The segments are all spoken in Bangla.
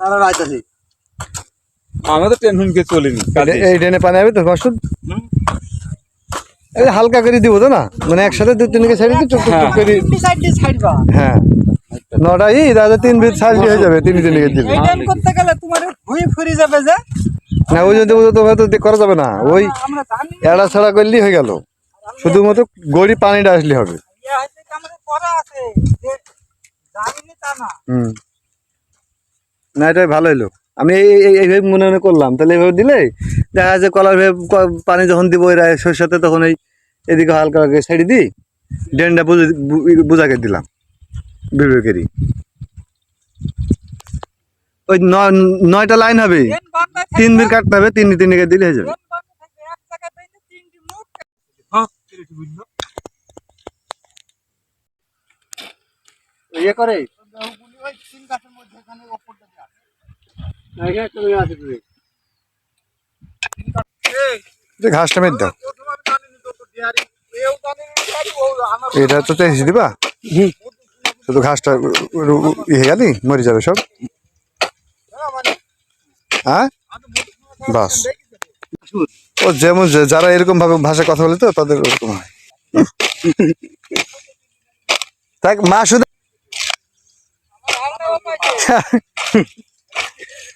তারা রাইতাছি আমাদের টেনশন কে চলিনি এই- এই ড্রেনে পানি হবে তো মাসুদ এই হালকা করে দিব তো না? মানে একসাথে দু তিনকে সাইড দিয়ে টুক টুক টুক করে তিনটি সাইড বা হ্যাঁ। নটা ই দাদা তিন বিট সাইড হয়ে যাবে তিন করতে গেলে তোমার ঘুরে ফিরে যাবে যে। না ওই যদি তো হয়তো করা যাবে না। ওই এড়া ছাড়া করলেই হয়ে গেল। শুধুমাত্র গড়ি পানিটা আসলে হবে। ইয়ে হয়তো আমাদের করা আছে। যে জানিনি তা না। হুম। না এটাই ভালো হলো আমি এই এই- এই- এইভাবে মনে মনে করলাম। তাহলে এইভাবে দিলে দেখা যাচ্ছে কলার ভেবে পানি যখন দিব এরা সরষেতে তখন এই এদিকে হালকা হালকা সাইড দিই ড্রেনটা বুঝে বুঝাকে দিলাম বিবেকেরই। ওই নয় নয়টা লাইন হবে। তিন দিন কাটতে হবে তিন তিন দিকে দিলে হয়ে যাবে। মুখ ইয়ে করে? ঘাসটা দাও। আমার এটা তো চাইছি দিবা? শুধু ঘাসটা ইয়ে হয়ে গেলি মরে যাবে সব? হ্যাঁ? বাস। ও যেমন যারা এরকম ভাবে ভাষায় কথা বলে তো তাদের ওরকম হয়। তাই মা শুধু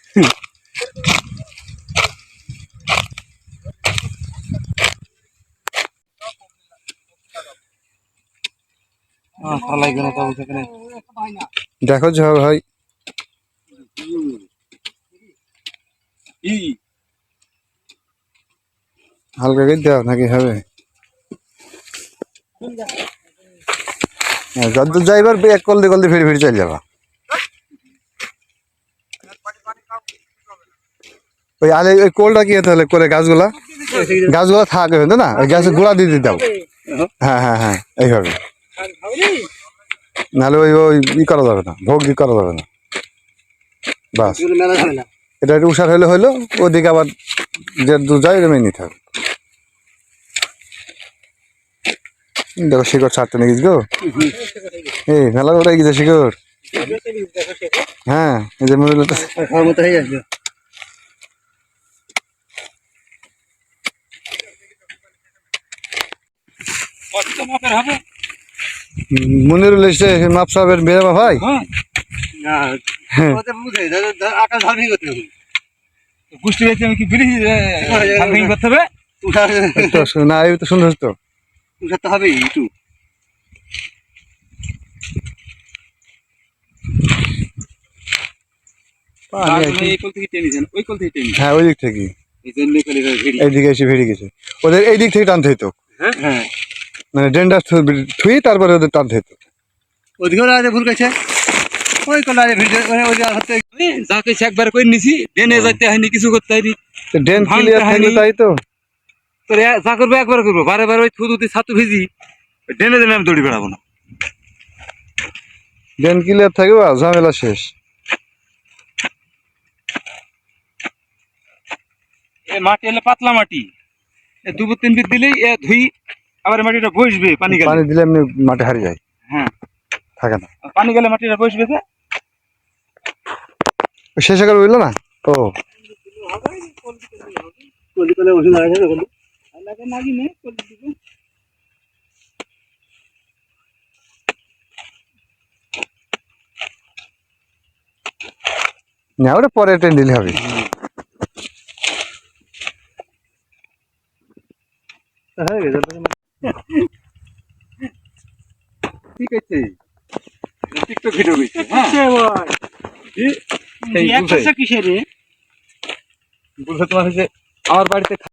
দেখো যে হবে ভাই হালকা করে দাও নাকি হবে? হ্যাঁ যত যাইবার এক কল দিয়ে কল দিয়ে ফিরে ফিরে চলে যাবা। ওই আলে ওই কোলটা কি তাহলে করে গাছগুলা? গাছগুলা থাকে না? ওই গাছের গোড়া দিয়ে দিতে হ্যাঁ হ্যাঁ হ্যাঁ এইভাবে। নাহলে ওই ওই ই করা যাবে না, ভোগ ই করা যাবে না। বাস। এটা একটু উষার হলে হলো, ওদিকে আবার যে দু যায় এরমই নিতে হবে। দেখো শিকড় ছাড়তে নাকি গো। এই মেলা ওটাই গেছে শিকড়। হ্যাঁ এই যে মনে হলো তো খাওয়ার মতো হয়ে যাবে মনিরুল এসে মাপ সাহেবের মেয়ে বা ভাই? হ্যাঁ। হবে। কুষ্টি গেছে আমি কি করতে হবে? না এই তো সুন্দর তো। উঠাতে হবে একটু থেকে হ্যাঁ ওই দিক থেকে। এই এসে ভেড়ে গেছে। ওদের এই দিক থেকে টানতে হইতো। হ্যাঁ। মানে ডেন্ডা থুই তারপরে ওদের টানতে হইতো ওদিকেও রাজে ভুল গেছে। ওই কোন রাজে ভিড় ওই যে হতে যাকে সে একবার কই নিছি ডেনে যাইতে হয়নি কিছু করতে হয়নি। তো ডেন ভাঙতে ক্লিয়ার থাকলে হয়নি। তাই তো? তোর এ- যা করব একবার করব বারে বারে ওই থুতুতে ছাতু ভিজি ডেনে ডেনে আমি দৌড়ি বেড়াবো না। ডেন ক্লিয়ার থাকবে ঝামেলা শেষ। এ মাটি হলে পাতলা মাটি। এ দু তিন দিলেই এ ধুই আবার মাটিটা বসবে পানি গেলে? পানি দিলে এমনি মাঠে হারিয়ে যায়। হ্যাঁ। থাকে না। পানি গেলে মাটিটা বসবে যে? শেষে করে বুঝলো না? ও। ওষুধ নে ওটা পরে ট্রেন দিলে হবে। হয়ে গেছে। ঠিক আছে। টিকটক ভিডিও কইছে হ্যাঁ। এই বুঝে। কিসের বুঝে তোমার হচ্ছে আমার বাড়িতে